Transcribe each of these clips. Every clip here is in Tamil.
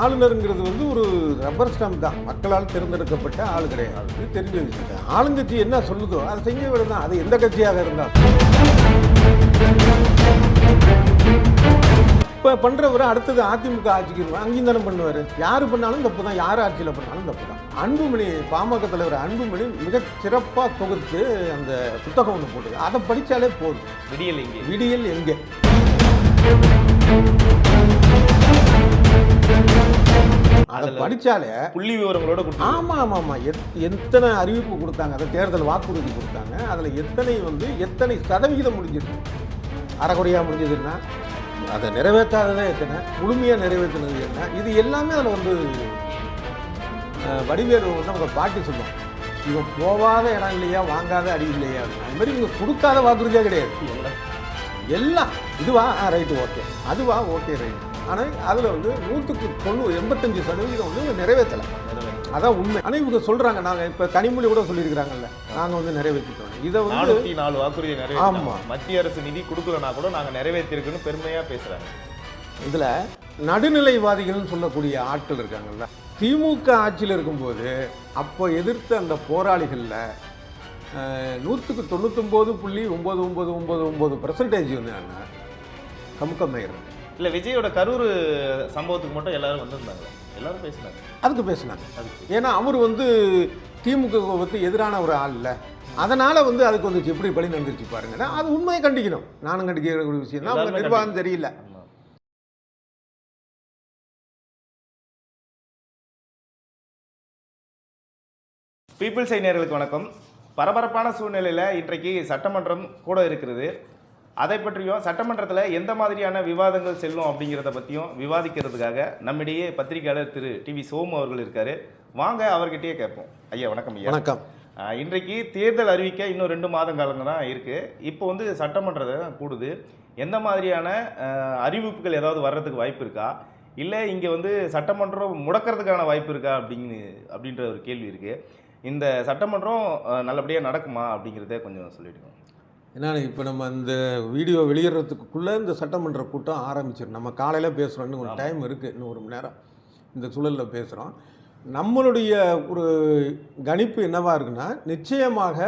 ஆளுநருங்கிறது வந்து ஒரு ரப்பர் ஸ்டாம்ப் தான். மக்களால் தேர்ந்தெடுக்கப்பட்ட ஆள் கிடையாது. தெரிஞ்ச விஷயம் ஆளுங்கட்சி என்ன சொல்லுதோ அதை செஞ்ச விட தான். அது எந்த கட்சியாக இருந்தாலும். இப்போ பண்ணுறவர் அடுத்தது அதிமுக ஆட்சிக்கு. அங்கேயும் தானே பண்ணுவார். யார் பண்ணாலும் தப்பு தான். யார் ஆட்சியில் பண்ணாலும் தப்பு தான். அன்புமணி பாமக தலைவர் அன்புமணி மிக சிறப்பாக தொகுத்து அந்த புத்தகம் ஒன்று போட்டுது. அதை படித்தாலே போதும். விடியல் இங்கே விடியல் எங்கே? அதை படித்தாலே புள்ளி விவரங்களோட ஆமாம் ஆமாம் ஆமாம் எத் எத்தனை அறிவிப்பு கொடுத்தாங்க? அதை தேர்தல் வாக்குறுதி கொடுத்தாங்க. அதில் எத்தனை வந்து எத்தனை சதவிகிதம் முடிஞ்சிருக்கு? அறகுறையாக முடிஞ்சதுன்னா அதை நிறைவேற்றாததே எத்தனை? முழுமையாக நிறைவேற்றினது என்ன? இது எல்லாமே அதில் வந்து வடிவேலு வந்து அவங்க பாட்டி சொல்லுவோம் இவன் போகாத இடம் இல்லையா வாங்காத அடி இல்லையா. அது மாதிரி இவங்க கொடுக்காத வாக்குறுதியாக கிடையாது. எல்லாம். இதுவா? Right okay. அதுவா? ஓகே ரைட் ஆனால் அதில் வந்து நூற்றுக்கு தொண்ணூறு எண்பத்தஞ்சு சதவீதம் வந்து இவங்க நிறைவேற்றலை. அதான் உண்மை. ஆனால் இவங்க சொல்கிறாங்க நாங்கள் இப்போ கனிமொழி கூட சொல்லியிருக்கிறாங்கல்ல. நாங்கள் வந்து நிறைவேற்றிட்டோம். இதை வந்து நானூத்தி நாலு வாக்குறுதியை ஆமா. நிறைவேற்றாங்க மத்திய அரசு நிதி கொடுக்கலனா கூட நாங்க நிறைவேற்றிருக்குன்னு பெருமையா பேசுறாங்க. இதில் நடுநிலைவாதிகள்னு சொல்லக்கூடிய ஆட்கள் இருக்காங்கல்ல. திமுக ஆட்சியில் இருக்கும்போது அப்போ எதிர்த்த அந்த போராளிகளில் நூற்றுக்கு தொண்ணூத்தொம்பது புள்ளி ஒம்பது ஒம்பது ஒம்பது ஒம்பது பர்சன்டேஜ் வந்து கமுக்கமாயிடுறாங்க இல்ல விஜயோட கரூர் சம்பவத்துக்கு மட்டும் எல்லாரும் வந்திருந்தாங்க. எல்லாரும் பேசினாங்க. அதுக்கு பேசினாங்க. ஏன்னா அவர் வந்து திமுக வந்து எதிரான ஒரு ஆள் இல்லை. அதனால் வந்து அதுக்கு வந்து எப்படி பழி நடந்துச்சு பாருங்கன்னா அது உண்மையை கண்டிக்கணும். நானும் கண்டிக்கிற ஒரு விஷயம் தான். அவங்க நிர்வாகம் தெரியல. ஆமா. பீப்புள் சை நேயர்களுக்கு வணக்கம். பரபரப்பான சூழ்நிலையில் இன்றைக்கு சட்டமன்றம் கூட இருக்கிறது. அதை பற்றியும் சட்டமன்றத்தில் எந்த மாதிரியான விவாதங்கள் செல்லும் அப்படிங்கிறத பற்றியும் விவாதிக்கிறதுக்காக நம்மிடையே பத்திரிகையாளர் திரு டிவி சோமு அவர்கள் இருக்காரு. வாங்க அவர்கிட்டயே கேட்போம். ஐயா வணக்கம் ஐயா. வணக்கம். இன்றைக்கு தேர்தல் அறிவிக்க இன்னும் ரெண்டு மாதம் காலங்க தான் இருக்குது இப்போ வந்து சட்டமன்றத்தை கூடுது. எந்த மாதிரியான அறிவிப்புகள் ஏதாவது வர்றதுக்கு வாய்ப்பு இருக்கா? இல்லை இங்கே வந்து சட்டமன்றம் முடக்கிறதுக்கான வாய்ப்பு இருக்கா அப்படிங்கு அப்படின்ற ஒரு கேள்வி இருக்குது இந்த சட்டமன்றம் நல்லபடியாக நடக்குமா அப்படிங்கிறத கொஞ்சம் சொல்லிடுங்க. ஏன்னா இப்போ நம்ம இந்த வீடியோ வெளியிடுறதுக்குள்ளே இந்த சட்டமன்ற கூட்டம் ஆரம்பிச்சிடும் நம்ம காலையில் பேசுகிறோம் இன்னும் ஒரு. டைம் இருக்குது இன்னும் ஒரு மணி நேரம் இந்த சூழலில் பேசுகிறோம் நம்மளுடைய ஒரு கணிப்பு என்னவா இருக்குன்னா நிச்சயமாக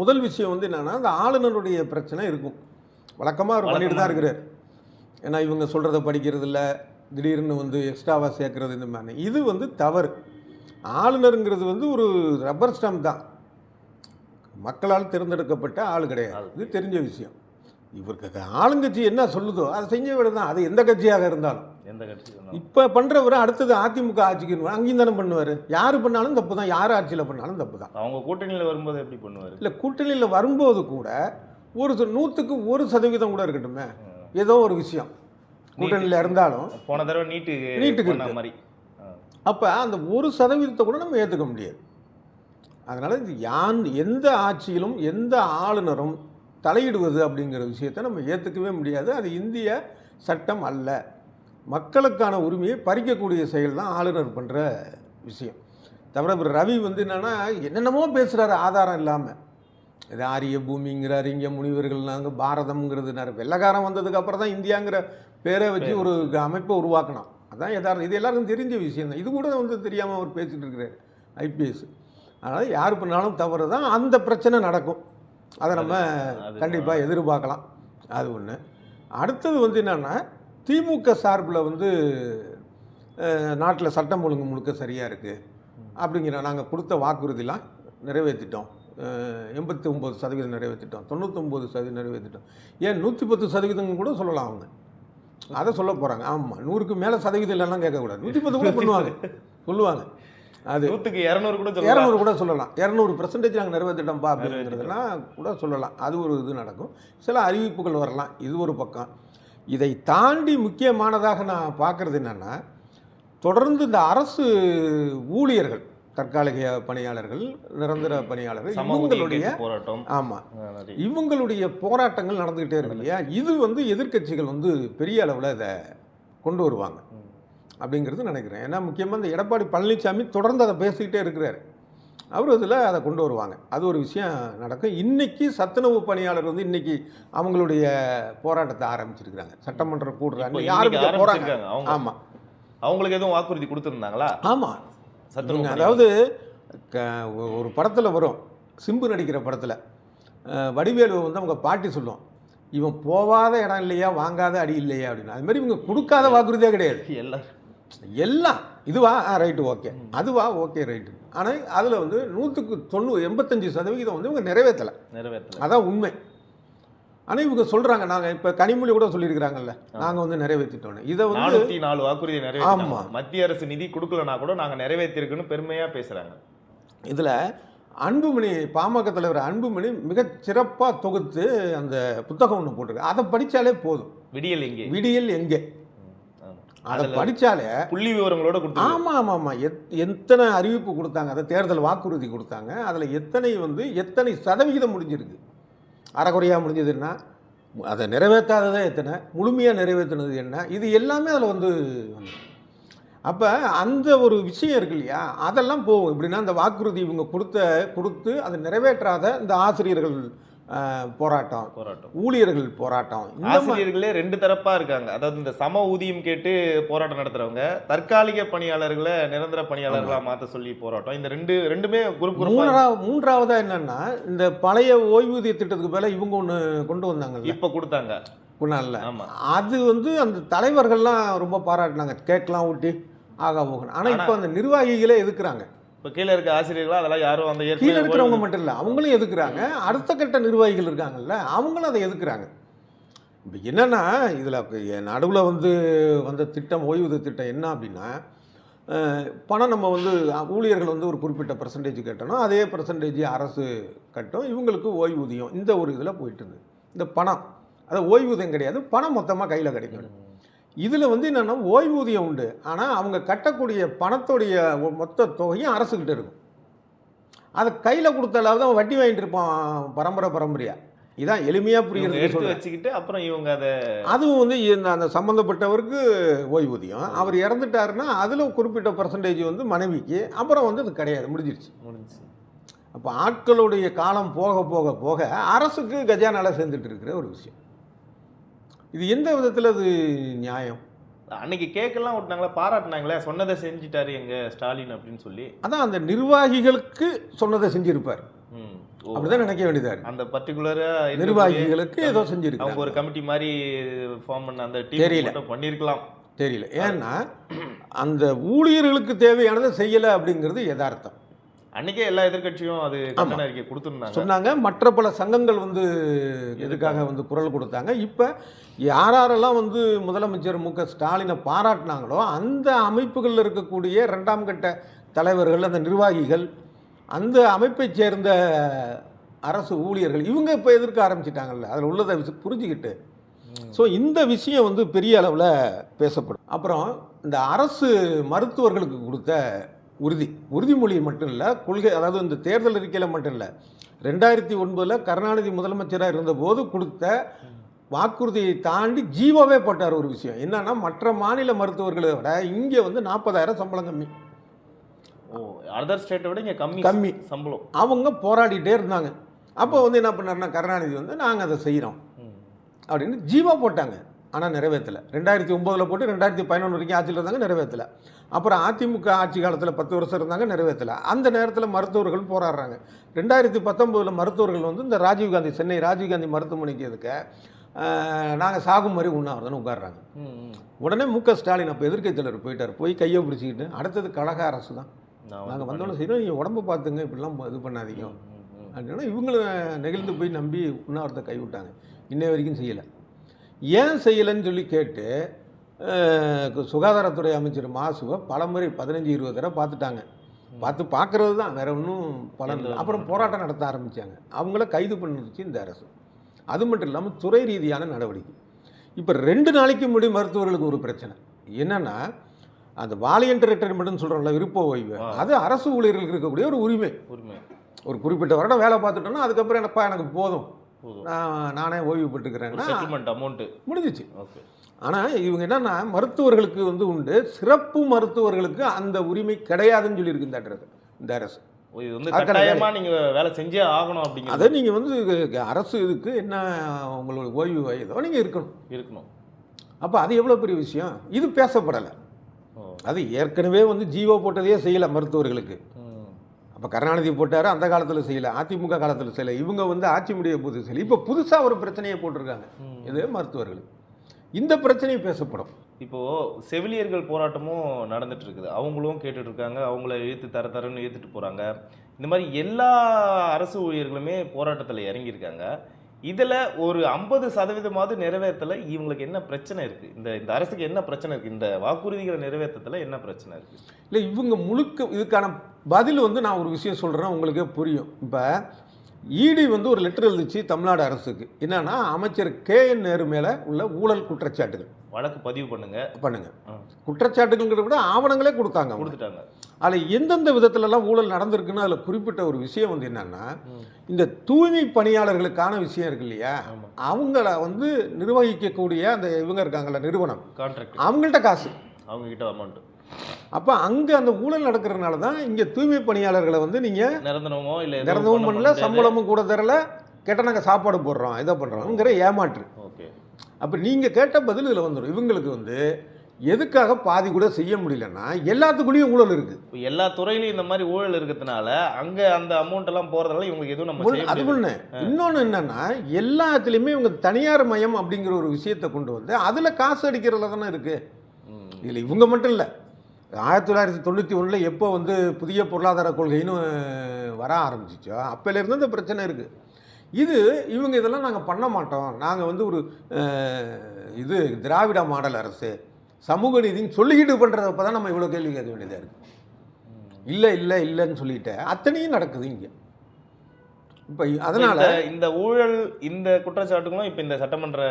முதல் விஷயம் வந்து என்னென்னா அந்த ஆளுநருடைய பிரச்சனை இருக்கும். வழக்கமாக அவர் பண்ணிட்டு தான் இருக்கிறார். ஏன்னா இவங்க சொல்கிறத படிக்கிறது இல்ல. திடீர்னு வந்து எக்ஸ்ட்ராவாக சேர்க்கறது இந்த மாதிரி. இது வந்து தவறு. ஆளுநருங்கிறது வந்து ஒரு ரப்பர் ஸ்டாம்ப் தான். மக்களால் தேர்ந்தெடுக்கப்பட்ட ஆள் கிடையாது. இது தெரிஞ்ச விஷயம். இவருக்கு ஆளுங்கட்சி என்ன சொல்லுதோ அதை செஞ்ச விட தான் அது எந்த கட்சியாக இருந்தாலும். எந்த கட்சி. இப்போ பண்ணுறவர் அடுத்தது அதிமுக ஆட்சிக்கு. அங்கேயும் தானே பண்ணுவார். யார் பண்ணாலும் தப்பு தான். யார் ஆட்சியில் பண்ணாலும் தப்பு தான். அவங்க கூட்டணியில் வரும்போது எப்படி பண்ணுவார்? இல்லை கூட்டணியில் வரும்போது கூட ஒரு நூற்றுக்கு ஒரு சதவீதம் கூட இருக்கட்டுமே. ஏதோ ஒரு விஷயம். கூட்டணியில் இருந்தாலும். போன தடவை நீட்டு நீட்டுக்கு. மாதிரி. அப்போ அந்த ஒரு சதவீதத்தை கூட நம்ம ஏற்றுக்க முடியாது. அதனால் இது யான் எந்த ஆட்சியிலும் எந்த ஆளுநரும் தலையிடுவது அப்படிங்கிற விஷயத்தை நம்ம ஏற்றுக்கவே முடியாது. அது இந்திய சட்டம் அல்ல. மக்களுக்கான உரிமையை பறிக்கக்கூடிய செயல் தான் ஆளுநர் பண்ணுற விஷயம். தவிர இப்ப ரவி வந்து என்னென்னா என்னென்னமோ பேசுகிறாரு ஆதாரம் இல்லாமல் இது ஆரிய பூமிங்கிறாரு இங்கே முனிவர்கள் நாங்கள் பாரதம்ங்கிறதுனாரு. வெள்ளக்காரன் வந்ததுக்கு அப்புறம் தான் இந்தியாங்கிற பேரை வச்சு ஒரு அமைப்பை உருவாக்கணும் அதான் எதார்த்தம் இது எல்லாருக்கும் தெரிஞ்ச விஷயம் தான். இது கூட வந்து தெரியாமல் அவர் பேசிகிட்டு இருக்கிறார் ஐபிஎஸ் அதனால் யார் பண்ணாலும் தவறு தான் அந்த பிரச்சனை நடக்கும். அதை நம்ம கண்டிப்பாக எதிர்பார்க்கலாம். அது ஒன்று அடுத்தது வந்து என்னென்னா திமுக சார்பில் வந்து நாட்டில் சட்டம் ஒழுங்கு முழுக்க சரியாக இருக்குது அப்படிங்கிற நாங்கள் கொடுத்த வாக்குறுதிலாம் நிறைவேற்றிட்டோம். எண்பத்தி ஒம்பது சதவீதம் நிறைவேற்றிட்டோம். தொண்ணூத்தொம்பது சதவீதம் நிறைவேற்றிட்டோம். ஏன் நூற்றி பத்து சதவீதம் கூட சொல்லலாம் அவங்க. அதை சொல்ல போகிறாங்க ஆமாம் நூறுக்கு மேலே சதவீதம் இல்லைலாம் கேட்கக்கூடாது. நூற்றி பத்து கூட பண்ணுவாங்க. சொல்லுவாங்க. அது நூற்றுக்கு இரநூறு கூட சொல்லலாம். இரநூறு கூட சொல்லலாம். இரநூறு பர்சன்டேஜ் நாங்கள் நிறைவேற்றிட்டோம்ப்பா அப்படிங்கிறதெல்லாம் கூட சொல்லலாம். அது ஒரு இது நடக்கும். சில அறிவிப்புகள் வரலாம். இது ஒரு பக்கம். இதை தாண்டி முக்கியமானதாக நான் பார்க்குறது என்னென்னா தொடர்ந்து இந்த அரசு ஊழியர்கள் தற்காலிக பணியாளர்கள் நிரந்தர பணியாளர்கள் இவங்களுடைய போராட்டம். ஆமாம். இவங்களுடைய போராட்டங்கள் நடந்துக்கிட்டே இருக்கு இல்லையா? இது வந்து எதிர்க்கட்சிகள் வந்து பெரிய அளவில் இதை கொண்டு வருவாங்க. அப்படிங்கிறது நினைக்கிறேன். ஏன்னா முக்கியமாக இந்த எடப்பாடி பழனிசாமி தொடர்ந்து அதை பேசிக்கிட்டே இருக்கிறார். அவர் இதில் அதை கொண்டு வருவாங்க. அது ஒரு விஷயம் நடக்கும். இன்னைக்கு சத்துணவு பணியாளர் வந்து இன்னைக்கு அவங்களுடைய போராட்டத்தை ஆரம்பிச்சிருக்கிறாங்க. சட்டமன்றம் கூடுறாங்க யாரும் போகிறாங்க ஆமாம் அவங்களுக்கு எதுவும் வாக்குறுதி கொடுத்துருந்தாங்களா? ஆமாம் சத்துணவு. அதாவது ஒரு படத்தில் வரும். சிம்பு நடிக்கிற படத்தில். வடிவேலு வந்து அவங்க பாட்டி சொல்லும். இவன் போவாத இடம் இல்லையா? வாங்காத அடி இல்லையா? அப்படின்னு. அது மாதிரி இவங்க கொடுக்காத வாக்குறுதியே கிடையாது. எல்லாரும். எல்லாம் இதுவா? ரைட்டு ஓகே அதுவா? ஓகே ரைட்டு ஆனால் அதில் வந்து நூற்றுக்கு தொண்ணூறு எண்பத்தஞ்சு சதவிகிதம் வந்து இவங்க நிறைவேற்றலை. நிறைவேற்றல. அதான் உண்மை. ஆனால் இவங்க சொல்கிறாங்க நாங்கள் இப்போ கனிமொழி கூட சொல்லியிருக்கிறாங்கல்ல. நாங்கள் வந்து நிறைவேற்றிட்டோன்னு. இதை வந்து நானூத்தி நாலு வாக்குறுதி நிறைவேற்றாங்க ஆமா. மத்திய அரசு நிதி கொடுக்கலனா கூட நாங்க நிறைவேற்றிருக்குன்னு பெருமையா பேசுறாங்க. இதில் அன்புமணி பாமக தலைவர் அன்புமணி மிகச் சிறப்பாக தொகுத்து அந்த புத்தகம் ஒன்று போட்டிருக்கு. அதை படித்தாலே போதும். விடியல் எங்கே? விடியல் எங்கே. அதை படித்தாலே புள்ளி விவரங்களோட கொடுத்து ஆமாம் ஆமாம் ஆமாம் எத் எத்தனை அறிவிப்பு கொடுத்தாங்க? அதை தேர்தல் வாக்குறுதி கொடுத்தாங்க. அதில் எத்தனை வந்து எத்தனை சதவிகிதம் முடிஞ்சிருக்கு? அறகுறையாக முடிஞ்சதுன்னா அதை நிறைவேற்றாததே எத்தனை? முழுமையாக நிறைவேற்றினது என்ன? இது எல்லாமே அதில் வந்து. அப்போ அந்த ஒரு விஷயம் இருக்கு இல்லையா? அதெல்லாம் போகும். எப்படின்னா அந்த வாக்குறுதி இவங்க கொடுத்த கொடுத்து அதை நிறைவேற்றாத இந்த ஆசிரியர்கள் போராட்டம். போராட்டம். ஊழியர்கள் போராட்டம். ஆசிரியர்களே ரெண்டு தரப்பா இருக்காங்க. அதாவது இந்த சம ஊதியம் கேட்டு போராட்டம் நடத்துறவங்க தற்காலிக பணியாளர்களை நிரந்தர பணியாளர்களா மாத்த சொல்லி போராட்டம். இந்த ரெண்டு ரெண்டுமே குரூப் மூன்றாவதா என்னன்னா இந்த பழைய ஓய்வூதிய திட்டத்துக்கு மேல இவங்க ஒன்று கொண்டு வந்தாங்கல்ல. இப்ப கொடுத்தாங்க. குணாலில் ஆமா. அது வந்து அந்த தலைவர்கள்லாம் ரொம்ப பாராட்டினாங்க. கேட்கலாம் ஊட்டி ஆகா போகணும் ஆனால் இப்போ அந்த நிர்வாகிகளே எதுக்குறாங்க? இப்ப கீழே இருக்க ஆசிரியர்களா அதெல்லாம் யாரும் அந்த கீழே இருக்கிறவங்க மட்டும் இல்லை அவங்களும் எதுக்குறாங்க? அடுத்த கட்ட நிர்வாகிகள் இருக்காங்கல்ல அவங்களும் அதை எதுக்குறாங்க? இப்போ என்னன்னா இதில் நடுவில் வந்து வந்த திட்டம் ஓய்வூதிய திட்டம் என்ன அப்படின்னா பணம் நம்ம வந்து ஊழியர்கள் வந்து ஒரு குறிப்பிட்ட பர்சன்டேஜ் கட்டணும். அதே பர்சன்டேஜ் அரசு கட்டும். இவங்களுக்கு ஓய்வூதியம் இந்த ஒரு இதில் போயிட்டு இருந்தது. இந்த பணம் அது ஓய்வூதியம் கிடையாது பணம் மொத்தமாக கையில் கிடைக்கும் இதில் வந்து என்னென்னா ஓய்வூதியம் உண்டு. ஆனால் அவங்க கட்டக்கூடிய பணத்துடைய மொத்த தொகையும் அரசுக்கிட்ட இருக்கும். அதை கையில் கொடுத்தாலாவது அவன் வட்டி வாங்கிட்டு இருப்பான் பரம்பரை பரம்பரையா. இதான் எளிமையாக புரியுறது எடுத்து. வச்சுக்கிட்டு அப்புறம் இவங்க அதை அதுவும் வந்து இந்த அந்த சம்மந்தப்பட்டவருக்கு ஓய்வூதியம். அவர் இறந்துட்டாருன்னா அதில் குறிப்பிட்ட பர்சன்டேஜ் வந்து மனைவிக்கு. அப்புறம் வந்து அது கிடையாது முடிஞ்சிருச்சு. முடிஞ்சு அப்போ ஆட்களுடைய காலம் போக போக போக அரசுக்கு கஜானால சேர்ந்துட்டு இருக்கிற ஒரு விஷயம். இது எந்த விதத்தில் அது நியாயம்? அன்னைக்கு கேக்கெல்லாம் விட்டாங்களா பாராட்டினாங்களே? சொன்னதை செஞ்சிட்டாரு எங்க ஸ்டாலின் அப்படின்னு சொல்லி. அதான் அந்த நிர்வாகிகளுக்கு சொன்னதை செஞ்சிருப்பார். அப்படிதான் நினைக்க வேண்டியதா அந்த பர்டிகுலரா நிர்வாகிகளுக்கு ஏதோ அவங்க ஒரு கமிட்டி மாதிரி ஃபார்ம் பண்ண அந்த டீம் பண்ணிருக்கலாம். தெரியல. ஏன்னா அந்த ஊழியர்களுக்கு தேவையானதை செய்யலை அப்படிங்கிறது யதார்த்தம். அன்னைக்கே எல்லா எதிர்க்கட்சியும் அது கண்டன அறிக்கை கொடுத்துருந்தாங்க. சொன்னாங்க. மற்ற பல சங்கங்கள் வந்து இதுக்காக வந்து குரல் கொடுத்தாங்க. இப்போ யாரெல்லாம் வந்து முதலமைச்சர் மு க ஸ்டாலினை பாராட்டினாங்களோ அந்த அமைப்புகளில் இருக்கக்கூடிய ரெண்டாம் கட்ட தலைவர்கள் அந்த நிர்வாகிகள் அந்த அமைப்பைச் சேர்ந்த அரசு ஊழியர்கள் இவங்க இப்போ எதிர்க்க ஆரம்பிச்சிட்டாங்கல்ல. அதில் உள்ளதை புரிஞ்சுக்கிட்டு. ஸோ இந்த விஷயம் வந்து பெரிய அளவில் பேசப்படும். அப்புறம் இந்த அரசு மருத்துவர்களுக்கு கொடுத்த உறுதி. உறுதிமொழி மட்டும் இல்லை கொள்கை அதாவது இந்த தேர்தல் அறிக்கையில் மட்டும் இல்லை ரெண்டாயிரத்தி ஒன்பதில் கருணாநிதி முதலமைச்சராக இருந்தபோது கொடுத்த வாக்குறுதியை தாண்டி ஜீவோவே போட்டார் ஒரு விஷயம். என்னன்னா மற்ற மாநில மருத்துவர்களை விட இங்கே வந்து நாற்பதாயிரம் சம்பளம் கம்மி. ஓ அதர் ஸ்டேட்டை விட இங்க கம்மி கம்மி. சம்பளம். அவங்க போராடிட்டே இருந்தாங்க. அப்போ வந்து என்ன பண்ணாருன்னா கருணாநிதி வந்து நாங்கள் அதை செய்கிறோம். அப்படின்னு ஜீவா போட்டாங்க. ஆனால் நிறைவேற்றலை ரெண்டாயிரத்தி ஒம்போதில் போட்டு ரெண்டாயிரத்தி பதினொன்று வரைக்கும் ஆட்சியில் இருந்தாங்க நிறைவேற்றலை அப்புறம் அதிமுக ஆட்சி காலத்தில் பத்து வருஷம் இருந்தாங்க நிறைவேற்றலை அந்த நேரத்தில் மருத்துவர்கள் போராடுறாங்க. ரெண்டாயிரத்தி பத்தொம்போதில் மருத்துவர்கள் வந்து இந்த ராஜீவ்காந்தி சென்னை ராஜீவ்காந்தி மருத்துவமனைக்கு எதுக்க நாங்கள் சாகும் மாதிரி உண்ணாவிரதம்னு ம். உடனே மு க. ஸ்டாலின் அப்போ எதிர்க்கட்சி தலைவர் போயிட்டார். போய் கையை பிடிச்சிக்கிட்டு அடுத்தது கழக அரசு தான். நாங்கள் வந்தோடனே செய்யணும் நீங்கள் உடம்பு பார்த்துங்க இப்படிலாம் இது பண்ணாதீங்க. அப்படின்னா இவங்களும் நெகிழ்ந்து போய் நம்பி உண்ணாவிரத்தை கைவிட்டாங்க. இன்னை வரைக்கும் செய்யலை. ஏன் செய்யலைன்னு சொல்லி கேட்டு சுகாதாரத்துறை அமைச்சர் மாசுவை பலமுறை பதினஞ்சு இருபது தடவை பார்த்துட்டாங்க. பார்த்து பார்க்கறது தான் வேற ஒன்றும் பலன் இல்லை. அப்புறம் போராட்டம் நடத்த ஆரம்பித்தாங்க அவங்கள கைது பண்ணிருச்சு இந்த அரசு. அது மட்டும் இல்லாமல் துறை ரீதியான நடவடிக்கை. இப்போ ரெண்டு நாளைக்கு முன்னாடி மருத்துவர்களுக்கு ஒரு பிரச்சனை. என்னன்னா அந்த வாலியன்ட் ரிட்டைர்மெண்ட்னு சொல்கிறோம்ல விருப்ப ஓய்வு. அது அரசு ஊழியர்களுக்கு இருக்கக்கூடிய ஒரு உரிமை. உரிமை. ஒரு குறிப்பிட்ட வருடம் வேலை பார்த்துட்டோன்னா அதுக்கப்புறம் என்னப்பா எனக்கு போதும். நான் நானே ஓய்வு பெற்றுக்கிறேன்னா செட்டில்மெண்ட் அமௌண்ட் முடிஞ்சிச்சு. ஓகே ஆனால் இவங்க என்னன்னா மருத்துவர்களுக்கு வந்து உண்டு. சிறப்பு மருத்துவர்களுக்கு அந்த உரிமை கிடையாதுன்னு சொல்லியிருக்கு இந்த அரசு. இந்த அரசு. இது வந்து அதுக்கான கட்டாயமா நீங்க வேலை செஞ்சே ஆகணும் அதை அப்படிங்கிறது நீங்கள் வந்து அரசு இதுக்கு என்ன உங்களோட ஓய்வு வயதோ நீங்கள் இருக்கணும். இருக்கணும். அப்போ அது எவ்வளோ பெரிய விஷயம்? இது பேசப்படலை. அது ஏற்கனவே வந்து ஜீவோ போட்டதையே செய்யலை மருத்துவர்களுக்கு. அப்போ கருணாநிதி போட்டார் அந்த காலத்தில் செய்யலை அதிமுக காலத்தில் செய்யலை. இவங்க வந்து ஆட்சி முடிய போது செய்யலை. இப்போ புதுசாக ஒரு பிரச்சனையை போட்டிருக்காங்க. இது மருத்துவர்கள். இந்த பிரச்சனை பேசப்படும். இப்போ செவிலியர்கள் போராட்டமும் நடந்துட்டு இருக்குது அவங்களும் கேட்டுட்டு இருக்காங்க அவங்கள இழுத்து தர தரன்னு இழுத்துட்டு போறாங்க. இந்த மாதிரி எல்லா அரசு ஊழியர்களுமே போராட்டத்தில் இறங்கியிருக்காங்க. இதில் ஒரு ஐம்பது சதவீதமாவது நிறைவேற்றல இவங்களுக்கு என்ன பிரச்சனை இருக்குது இந்த இந்த அரசுக்கு என்ன பிரச்சனை இருக்குது இந்த வாக்குறுதிகளை நிறைவேற்றத்தில் என்ன பிரச்சனை இருக்குது இல்லை இவங்க முழுக்க இதுக்கான பதில் வந்து நான் ஒரு விஷயம் சொல்கிறேன் உங்களுக்கே புரியும். இப்போ இடி வந்து ஒரு லெட்டர் எழுதிச்சு தமிழ்நாடு அரசுக்கு. என்னன்னா அமைச்சர் கே என் நேரு மேலே உள்ள ஊழல் குற்றச்சாட்டுகள். வழக்கு பதிவு பண்ணுங்க. பண்ணுங்க. ஆ. குற்றச்சாட்டுங்கிறத விட ஆவணங்களே கொடுத்தாங்க. கொடுத்துட்டாங்க. அதில் எந்தெந்த விதத்துலலாம் ஊழல் நடந்திருக்குன்னு அதில் குறிப்பிட்ட ஒரு விஷயம் வந்து என்னன்னா. இந்த தூய்மை பணியாளர்களுக்கான விஷயம் இருக்கு இல்லையா? அவங்கள வந்து நிர்வகிக்கக்கூடிய அந்த இவங்க இருக்காங்கல்ல நிறுவனம். கான்ட்ராக்ட் அவங்கள்ட்ட காசு. அவங்க கிட்ட அமௌண்ட் அப்போ அங்கே அந்த ஊழல் நடக்கிறதுனால தான் இங்கே தூய்மை பணியாளர்களை வந்து நீங்கள் நிரந்தரமோ இல்ல பண்ண பண்ணல. சம்பளமும் கூட தரல கேட்டால் நாங்கள் சாப்பாடு போடுறோம் இதை பண்ணுறோங்கிற ஏமாற்று. ஓகே. அப்போ நீங்கள் கேட்ட பதில் இதில் வந்துடும் இவங்களுக்கு வந்து எதுக்காக பாதி கூட செய்ய முடியலன்னா எல்லாத்துக்குள்ளேயும் ஊழல் இருக்குது எல்லா துறையிலும் இந்த மாதிரி ஊழல் இருக்கிறதுனால அங்க அந்த அமௌண்ட் எல்லாம் போறதுனால இவங்களுக்கு எதுவும் நம்ம அது. ஒன்று இன்னொன்று என்னன்னா எல்லாத்துலேயுமே இவங்க தனியார் மயம் அப்படிங்கிற ஒரு விஷயத்தை கொண்டு வந்து அதில் காசு அடிக்கிறதுல தானே இருக்குது. இதில் இவங்க மட்டும் இல்லை. ஆயிரத்தி தொள்ளாயிரத்தி தொண்ணூற்றி ஒன்றில் எப்போ வந்து புதிய பொருளாதார கொள்கைன்னு வர ஆரம்பிச்சிச்சோ அப்போலேருந்து இந்த பிரச்சனை இருக்குது இது இவங்க இதெல்லாம் நாங்கள் பண்ண மாட்டோம். நாங்கள் வந்து ஒரு இது திராவிட மாடல் அரசு. சமூக நீதின்னு சொல்லிக்கிட்டு பண்ணுறதப்ப தான் நம்ம இவ்வளோ கேள்வி கேட்க வேண்டியதாக இருக்குது இல்லை இல்லை இல்லைன்னு சொல்லிட்டு அத்தனையும் நடக்குது இங்கே. இப்போ அதனால் இந்த- ஊழல் இந்த குற்றச்சாட்டுகளும் இப்ப இந்த சட்டமன்ற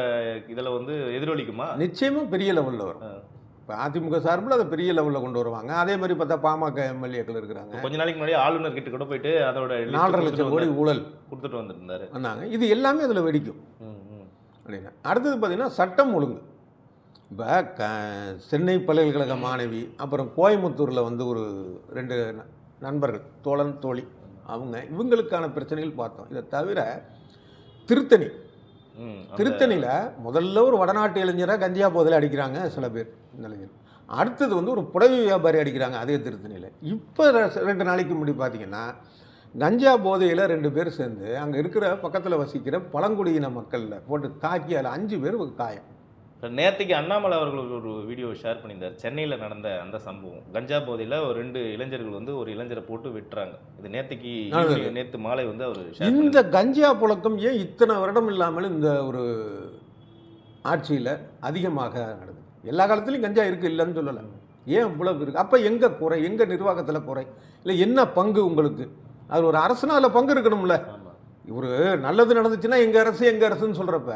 இதுல வந்து எதிரொலிக்குமா? நிச்சயமாக பெரிய லெவலில் வரும். இப்போ அதிமுக சார்பில் அதை பெரிய லெவலில் கொண்டு வருவாங்க. அதே மாதிரி பார்த்தா பாமக எம்எல்ஏக்கள் இருக்கிறாங்க. கொஞ்ச நாளைக்கு முன்னாடி ஆளுநர் கிட்ட கூட போயிட்டு அதோட நாலரை லட்சம் கோடி. ஊழல் கொடுத்துட்டு வந்திருந்தாரு. வந்தாங்க. இது எல்லாமே அதில் வெடிக்கும். அப்படின்னா அடுத்தது பார்த்தீங்கன்னா சட்டம் ஒழுங்கு. இப்போ க சென்னை பல்கலைக்கழக மாணவி அப்புறம் கோயம்புத்தூரில் வந்து ஒரு ரெண்டு நண்பர்கள் தோழன் தோழி அவங்க இவங்களுக்கான பிரச்சனைகள் பார்த்தோம். இதை தவிர திருத்தணி. திருத்தணியில் முதல்ல ஒரு வடநாட்டு இளைஞரை கஞ்சா போதில் அடிக்கிறாங்க சில பேர். இளைஞர் அடுத்தது வந்து ஒரு புடவை வியாபாரி அடிக்கிறாங்க அதே திருத்தணியில். இப்போ ரெண்டு நாளைக்கு முன்னாடி பார்த்தீங்கன்னா கஞ்சா போதையில் ரெண்டு பேர் சேர்ந்து அங்கே இருக்கிற பக்கத்தில் வசிக்கிற பழங்குடியின மக்களில் போட்டு தாக்கி அதில் அஞ்சு பேர் காயம். நேத்திக்கு அண்ணாமலை அவர்கள் ஒரு வீடியோ ஷேர் பண்ணியிருந்தார். சென்னையில நடந்த அந்த சம்பவம். கஞ்சா போதையில ஒரு ரெண்டு இளைஞர்கள் வந்து ஒரு இளைஞரை போட்டு வெட்டுறாங்க. இது evening, நேத்து மாலை வந்து அவர் இந்த கஞ்சா புழக்கம் ஏன் இத்தனை வருடம் இல்லாமல் இந்த ஒரு ஆட்சியில் அதிகமாக நடக்குது எல்லா காலத்துலையும் கஞ்சா இருக்குது இல்லைன்னு சொல்லலை. ஏன் இவ்வளவு இருக்குது அப்போ எங்கே குறை? எங்கே நிர்வாகத்தில் குறை? இல்லை என்ன பங்கு உங்களுக்கு? அது ஒரு அரசுனா அதில் பங்கு இருக்கணும்ல. ஒரு நல்லது நடந்துச்சுன்னா எங்கள் அரசு எங்கள் அரசுன்னு சொல்கிறப்ப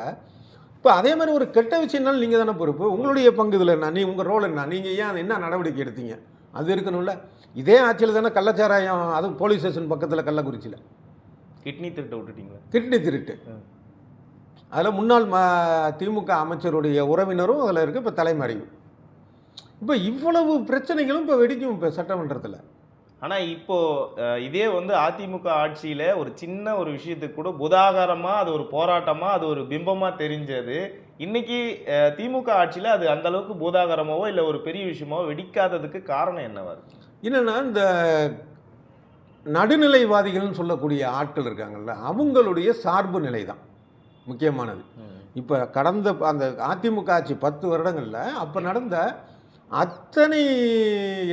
இப்போ அதே மாதிரி ஒரு கெட்ட விஷயம்னாலும் நீங்கள் தானே பொறுப்பு. உங்களுடைய பங்கு இதில் என்ன? நீ உங்கள் ரோல் என்ன? நீங்கள் ஏன் என்ன நடவடிக்கை எடுத்தீங்க? அது இருக்கணும்ல. இதே ஆட்சியில் தானே கள்ளச்சாராயம் அதுவும் போலீஸ் ஸ்டேஷன் பக்கத்தில் கள்ளக்குறிச்சியில். கிட்னி திருட்ட விட்டுட்டீங்களா? கிட்னி திருட்டு. அதில் முன்னாள் ம திமுக அமைச்சருடைய உறவினரும் அதில் இருக்குது இப்போ தலைமறைவு. இப்போ இவ்வளவு பிரச்சனைகளும் இப்போ வெடிக்கும் இப்போ சட்டமன்றத்தில். ஆனா இப்போ அஹ், இதே வந்து அதிமுக ஆட்சியில ஒரு சின்ன ஒரு விஷயத்துக்கு கூட புதாகாரமா அது ஒரு போராட்டமா அது ஒரு பிம்பமா தெரிஞ்சது. இன்னைக்கு அஹ், திமுக ஆட்சியில அது அந்த அளவுக்கு பூதாகரமாவோ இல்ல ஒரு பெரிய விஷயமாவோ வெடிக்காததுக்கு காரணம் என்னவா இருக்கு? என்னென்னா இந்த நடுநிலைவாதிகள்னு சொல்லக்கூடிய ஆட்கள் இருக்காங்கல்ல அவங்களுடைய சார்பு நிலை தான் முக்கியமானது. இப்போ கடந்த அந்த அதிமுக ஆட்சி பத்து வருடங்களில் அப்போ நடந்த அத்தனை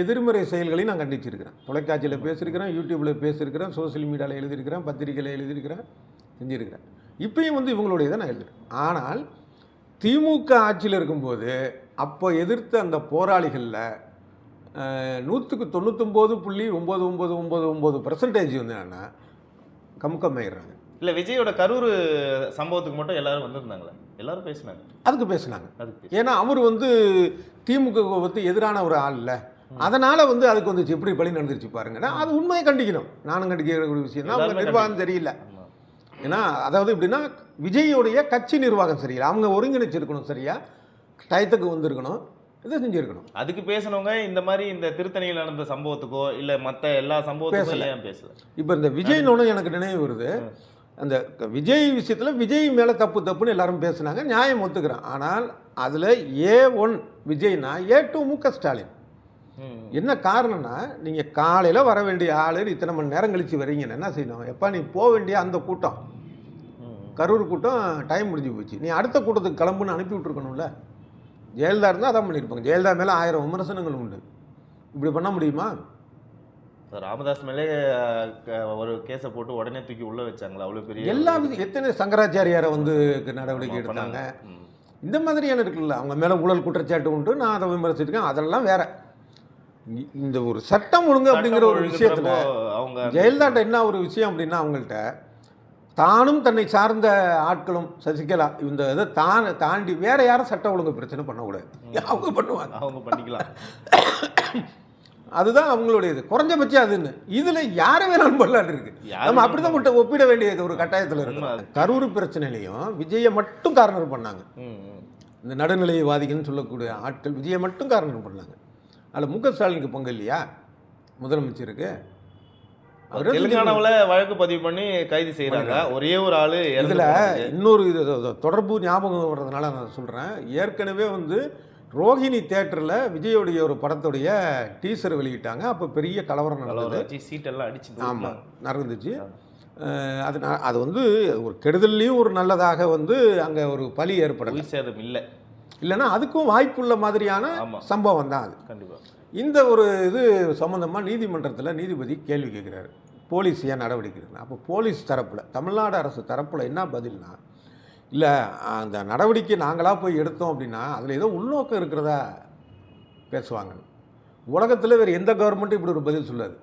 எதிர்மறை செயல்களையும் நான் கண்டிச்சிருக்கிறேன். தொலைக்காட்சியில் பேசியிருக்கிறேன் யூடியூப்பில் பேசியிருக்கிறேன் சோஷியல் மீடியாவில் எழுதியிருக்கிறேன் பத்திரிகையில் எழுதியிருக்கிறேன் செஞ்சுருக்கிறேன். இப்பயும் வந்து இவங்களுடைய தான் நான் எழுதுறேன் ஆனால் திமுக ஆட்சியில் இருக்கும்போது அப்போ எதிர்த்த அந்த போராளிகளில் நூற்றுக்கு தொண்ணூத்தொம்பது புள்ளி ஒம்பது ஒம்பது ஒம்பது ஒம்பது பர்சன்டேஜ் வந்து என்னென்னா கம்கமாயிடுறாங்க இல்ல விஜயோட கரூர் சம்பவத்துக்கு மட்டும் எல்லாரும் வந்திருந்தாங்களே? எல்லாரும் பேசினாங்க. அதுக்கு பேசுனாங்க. அதுக்கு. ஏன்னா அவர் வந்து திமுக வந்து எதிரான ஒரு ஆள் இல்லை. அதனால வந்து அதுக்கு வந்துச்சு எப்படி பழி நடந்துருச்சு பாருங்கன்னா அது உண்மையை கண்டிக்கணும். நானும் கண்டிக்கிற ஒரு விஷயம் தான். அவங்க நிர்வாகம் சரியில்லை. ஆமா. ஏன்னா அதாவது எப்படின்னா விஜயோடைய கட்சி நிர்வாகம் சரியில்லை. அவங்க ஒருங்கிணைச்சிருக்கணும் சரியா? டயத்துக்கு வந்திருக்கணும். இதை செஞ்சிருக்கணும். அதுக்கு பேசினவங்க இந்த மாதிரி இந்த திருத்தணியில் நடந்த சம்பவத்துக்கோ இல்ல மத்த எல்லா சம்பவத்துக்கும் பேசல. இப்போ இந்த விஜய்னு எனக்கு நினைவு வருது. அந்த விஜய் விஷயத்தில் விஜய் மேலே தப்பு தப்புன்னு எல்லாரும் பேசுனாங்க நியாயம் ஒத்துக்கிறேன். ஆனால் அதில் ஏ ஒன் விஜய்னா ஏ டூ மு க ஸ்டாலின். என்ன காரணம்னா நீங்கள் காலையில் வர வேண்டிய ஆளு இத்தனை மணி நேரம் கழிச்சு வரீங்கன்னு என்ன செய்யணும்? எப்பா நீ போக வேண்டிய அந்த கூட்டம். கரூர் கூட்டம் டைம் முடிஞ்சு போச்சு. நீ அடுத்த கூட்டத்துக்கு கிளம்புன்னு அனுப்பி விட்ருக்கணும்ல ஜெயலலிதா இருந்தால் அதான் பண்ணியிருப்பாங்க ஜெயலலிதா மேலே ஆயிரம் விமர்சனங்கள் உண்டு. இப்படி பண்ண முடியுமா? ராமதாஸ் மேலே ஒரு கேஸை போட்டு உடனே தூக்கி உள்ள வச்சாங்களா? அவ்வளவு பெரிய எல்லா எத்தனை சங்கராச்சாரியாரை வந்து நடவடிக்கை எடுத்தாங்க. இந்த மாதிரியான இருக்குல்ல அவங்க மேலே ஊழல் குற்றச்சாட்டு உண்டு. நான் அதை விமர்சிச்சிருக்கேன். அதெல்லாம் வேற. இந்த ஒரு சட்டம் ஒழுங்கு அப்படிங்கிற ஒரு சட்டம் விஷயத்தில் அவங்க ஜெயலலிதாட்ட என்ன ஒரு விஷயம் அப்படின்னா அவங்கள்ட்ட தானும் தன்னை சார்ந்த ஆட்களும் சசிகலா இந்த இதை தான் தாண்டி வேற யாரும் சட்ட ஒழுங்கு பிரச்சனை பண்ணக்கூடாது. அவங்க பண்ணுவாங்க. அவங்க பண்ணிக்கலாம். அதுதான் அவங்களுடைய இது குறைஞ்சபட்சம் அதுன்னு. இதுல யாரை வேணாலும் பண்ணலான்னு இருக்கு. நம்ம அப்படிதான் மட்டும் ஒப்பிட வேண்டிய ஒரு கட்டாயத்தில் இருக்கு. கரூர் பிரச்சனையிலையும் விஜயை மட்டும் காரணம் பண்ணாங்க. இந்த நடுநிலைவாதிகள்னு சொல்லக்கூடிய ஆட்கள் விஜயை மட்டும் காரணம் பண்ணாங்க. அதில் மு க. ஸ்டாலினுக்கு பங்கு இல்லையா? முதலமைச்சருக்கு. அவரு தெலுங்கானாவுல வழக்கு பதிவு பண்ணி கைது செய்யறாங்க. ஒரே ஒரு ஆளு இதில். இன்னொரு இது தொடர்பு ஞாபகம் வர்றதுனால நான் சொல்கிறேன் ஏற்கனவே வந்து ரோஹிணி தேட்டரில் விஜயோடைய ஒரு படத்துடைய டீசர் வெளியிட்டாங்க. அப்போ பெரிய கலவரம் நடந்தது. சீட்டெல்லாம் அடிச்சு ஆமாம். நடந்துச்சு. அது அது வந்து ஒரு கெடுதல்லையும் ஒரு நல்லதாக வந்து அங்கே ஒரு பலி ஏற்படலை. சேதம் இல்ல. இல்லைன்னா அதுக்கும் வாய்ப்புள்ள மாதிரியான சம்பவம் தான் அது. கண்டிப்பா. இந்த ஒரு இது சம்மந்தமாக நீதிமன்றத்தில் நீதிபதி கேள்வி கேட்குறாரு. போலீஸ் ஏன் நடவடிக்கை அப்போ போலீஸ் தரப்பில் தமிழ்நாடு அரசு தரப்பில் என்ன பதில்னா இல்லை அந்த நடவடிக்கை நாங்களாக போய் எடுத்தோம் அப்படின்னா அதில் ஏதோ உள்நோக்கம் இருக்கிறதா பேசுவாங்க. உலகத்தில் வேறு எந்த கவர்மெண்ட்டும் இப்படி ஒரு பதில் சொல்லாது.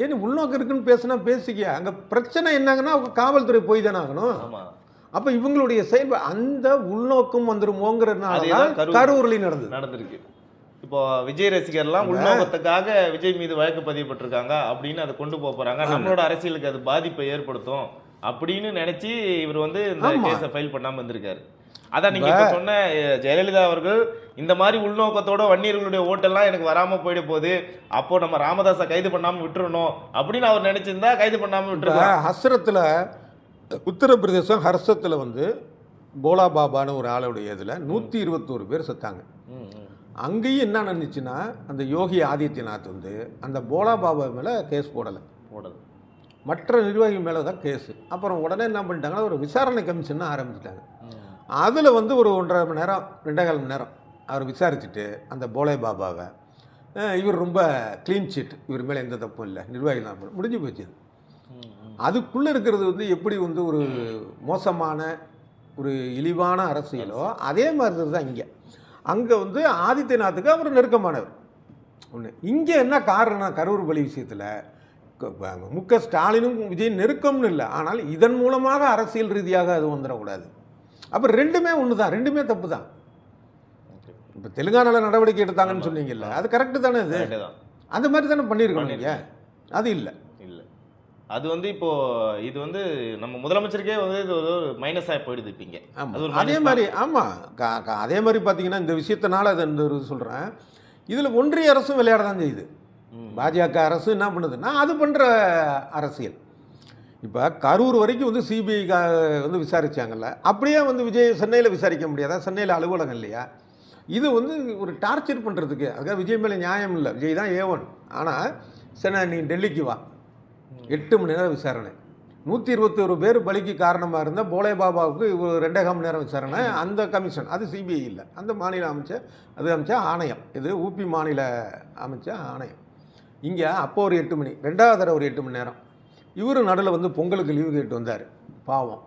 ஏன் நீ உள்நோக்கம் இருக்குன்னு பேசுனா பேசிக்க அங்கே பிரச்சனை என்னங்கன்னா அவங்க காவல்துறை போய் தானே ஆகணும். அப்போ இவங்களுடைய செயல்பா அந்த உள்நோக்கம் வந்துருமோங்கிறதுனால அதேதான் தான் கரூர். கரூர்லையும் நடந்தது. நடந்திருக்கு. இப்போ விஜய் ரசிகர்லாம் உள்நோக்கத்துக்காக விஜய் மீது வழக்கு பதியப்பட்டிருக்காங்க அப்படின்னு அதை கொண்டு போக போறாங்க. நம்மளோட அரசியலுக்கு அது பாதிப்பை ஏற்படுத்தும். அப்படின்னு நினைச்சு இவர் வந்து இந்த. கேஸை ஃபைல் பண்ணாம வந்திருக்காரு. அதான் நீங்க இப்ப சொன்ன ஜெயலலிதா அவர்கள் இந்த மாதிரி உள்நோக்கத்தோட வன்னியர்களுடைய ஓட்டெல்லாம் எனக்கு வராம போயிட போகுது. அப்போ நம்ம ராமதாஸை கைது பண்ணாம விட்டுறணும் அப்படின்னு அவர் நினைச்சிருந்தா கைது பண்ணாம விட்டுருக்கலாம். ஹஸ்ரத்தில் உத்தரப்பிரதேசம் ஹர்ஷத்தில் வந்து போலா பாபான்னு ஒரு ஆளுடைய இதில் நூற்றி இருபத்தோரு பேர் செத்தாங்க. அங்கேயும் என்ன நடந்துச்சுன்னா அந்த யோகி ஆதித்யநாத் வந்து அந்த போலா பாபா மேலே கேஸ் போடலை. மற்ற நிர்வாகிகள் மேலே தான் கேஸு. அப்புறம் உடனே என்ன பண்ணிட்டாங்கன்னா ஒரு விசாரணை கமிஷன் ஆரம்பிச்சிட்டாங்க. அதில் வந்து ஒரு ஒன்றரை மணி நேரம் ரெண்டேகால் மணி நேரம் அவர் விசாரிச்சுட்டு அந்த போலே பாபாவை இவர் ரொம்ப க்ளீன் சீட் இவர் மேலே எந்த தப்பும் இல்லை நிர்வாகிகள் தான் முடிஞ்சு போச்சு அதுக்குள்ளே இருக்கிறது வந்து எப்படி வந்து ஒரு மோசமான ஒரு இழிவான அரசியலோ அதே மாதிரி தான் இங்கே. அங்கே வந்து ஆதித்யநாத்துக்கு அவர் நெருக்கமானவர். ஒன்று இங்கே என்ன காரணம் கரூர் பலி விஷயத்தில் மு க ஸ்டாலினும் விஜய் நெருக்கம்னு இல்லை. ஆனால் இதன் மூலமாக அரசியல் ரீதியாக அது வந்துடக்கூடாது. அப்போ ரெண்டுமே ஒன்று தான் ரெண்டுமே தப்பு தான். இப்போ தெலுங்கானாவில் நடவடிக்கை எடுத்தாங்கன்னு. சொன்னீங்கல்ல அது கரெக்டு தானே அது. அந்த மாதிரி தானே பண்ணியிருக்கணும் நீங்கள் அது இல்லை. இல்ல. அது வந்து இப்போ இது வந்து நம்ம முதலமைச்சருக்கே வந்து இது ஒரு மைனஸாக போயிடுது இப்பீங்க அது மாதிரி ஆமாம் அதே மாதிரி பார்த்தீங்கன்னா இந்த விஷயத்தினால அது இந்த ஒரு சொல்கிறேன் இதில் ஒன்றிய அரசும் விளையாட தான் செய்யுது. பாஜக அரசு என்ன பண்ணுதுன்னா அது பண்ணுற அரசியல். இப்போ கரூர் வரைக்கும் வந்து சிபிஐ வந்து விசாரிச்சாங்கல்ல அப்படியே வந்து விஜய் சென்னையில் விசாரிக்க முடியாதா? சென்னையில் அலுவலகம் இல்லையா? இது வந்து ஒரு டார்ச்சர் பண்ணுறதுக்கு அதுக்காக விஜய் மேலே நியாயம் இல்லை. விஜய் தான் ஏவன் ஆனால் சரி நீ டெல்லிக்கு வா. எட்டு மணி நேரம் விசாரணை. நூற்றி இருபத்தொரு பேர் பலிக்கு காரணமாக இருந்த போலே பாபாவுக்கு ஒரு ரெண்டே மணி நேரம் விசாரணை. அந்த கமிஷன் அது சிபிஐ இல்லை. அந்த மாநில அமைச்ச அது அமைச்ச ஆணையம். இது ஊபி மாநில அமைச்ச ஆணையம். இங்கே அப்போ ஒரு எட்டு மணி ரெண்டாவது தடவை ஒரு எட்டு மணி நேரம். இவர் நடுவில் வந்து பொங்கலுக்கு லீவு கேட்டு வந்தார். பாவம்.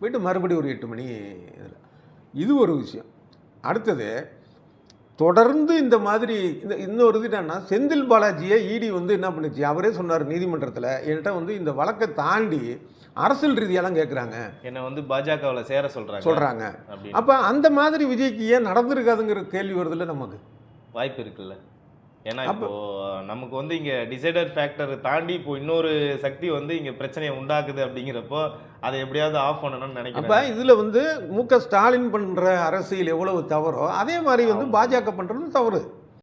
போயிட்டு மறுபடியும் ஒரு எட்டு மணி இதில். இது ஒரு விஷயம். அடுத்தது தொடர்ந்து இந்த மாதிரி இந்த இன்னொரு இது என்னன்னா செந்தில் பாலாஜியை இடி வந்து என்ன பண்ணுச்சு? அவரே சொன்னார் நீதிமன்றத்தில் என்கிட்ட வந்து இந்த வழக்கை தாண்டி அரசியல் ரீதியெல்லாம் கேட்குறாங்க என்ன வந்து பாஜகவுல சேர சொல்றாங்க. சொல்கிறாங்க அப்படின்னு. அப்போ அந்த மாதிரி விஜய்க்கு ஏன் நடந்திருக்காதுங்கிற கேள்வி வருதுல்ல நமக்கு. வாய்ப்பு இருக்குல்ல. ஏன்னா இப்போ நமக்கு வந்து இங்க டிசைடர் ஃபேக்டர் தாண்டி இப்போ இன்னொரு சக்தி வந்து இங்க பிரச்சனையை உண்டாக்குது அப்படிங்கிறப்போ அதை எப்படியாவது ஆஃப் பண்ணணும்னு அப்போ நினைக்கிறேன் இதில் வந்து மு க ஸ்டாலின் பண்ணுற அரசியல் எவ்வளவு தவறோ அதே மாதிரி வந்து பாஜக பண்ணுறது தவறு.